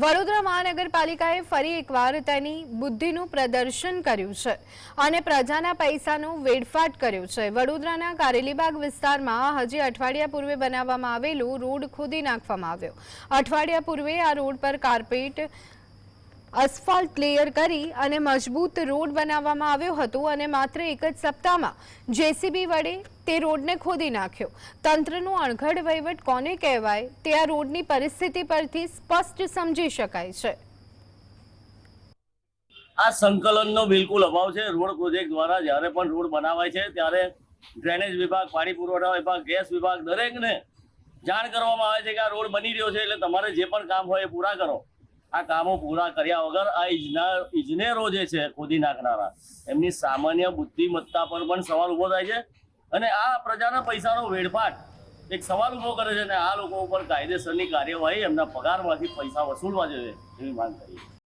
વડોદરા મહાનગરપાલિકાએ ફરી એકવાર તેની બુદ્ધિનું પ્રદર્શન કર્યું છે અને પ્રજાના પૈસાનો વેડફાટ કર્યો છે. વડોદરાના કારેલીબાગ વિસ્તારમાં હજી અઠવાડિયા પૂર્વે બનાવવામાં આવેલો રોડ ખોદી નાખવામાં આવ્યો. અઠવાડિયા પૂર્વે આ રોડ પર કાર્પેટ અસ્ફાલ્ટ લેયર કરી અને મજબૂત રોડ બનાવવામાં આવ્યો હતો અને માત્ર એક જ સપ્તાહમાં જેસીબી વડે તે રોડને ખોદી નાખ્યો. તંત્રનો અણઘડ વહીવટ કોને કહેવાય તે આ રોડની પરિસ્થિતિ પરથી સ્પષ્ટ સમજી શકાય છે. આ સંકલનનો બિલકુલ અભાવ છે. રોડ પ્રોજેક્ટ દ્વારા જ્યારે પણ રોડ બનાવાય છે, ત્યારે ડ્રેનેજ વિભાગ, પાણી પુરવઠા વિભાગ, ગેસ વિભાગ દરેકને જાણ કરવામાં આવે છે કે આ રોડ બની રહ્યો છે, એટલે તમારે જે પણ કામ હોય એ પૂરા કરો. આ કામો પૂરા કર્યા વગર આ ઇજનાર જે છે, ખોદી નાખનારા. એમની સામાન્ય બુદ્ધિમત્તા પર પણ સવાલ ઊભો થાય છે. અને આ પ્રજાના પૈસાનો વેડફાટ એક સવાલ ઊભો કરે છે અને આ લોકો ઉપર કાયદેસરની કાર્યવાહી એમના પગારમાંથી પૈસા વસૂલવા જોઈએ એવી માંગ કરી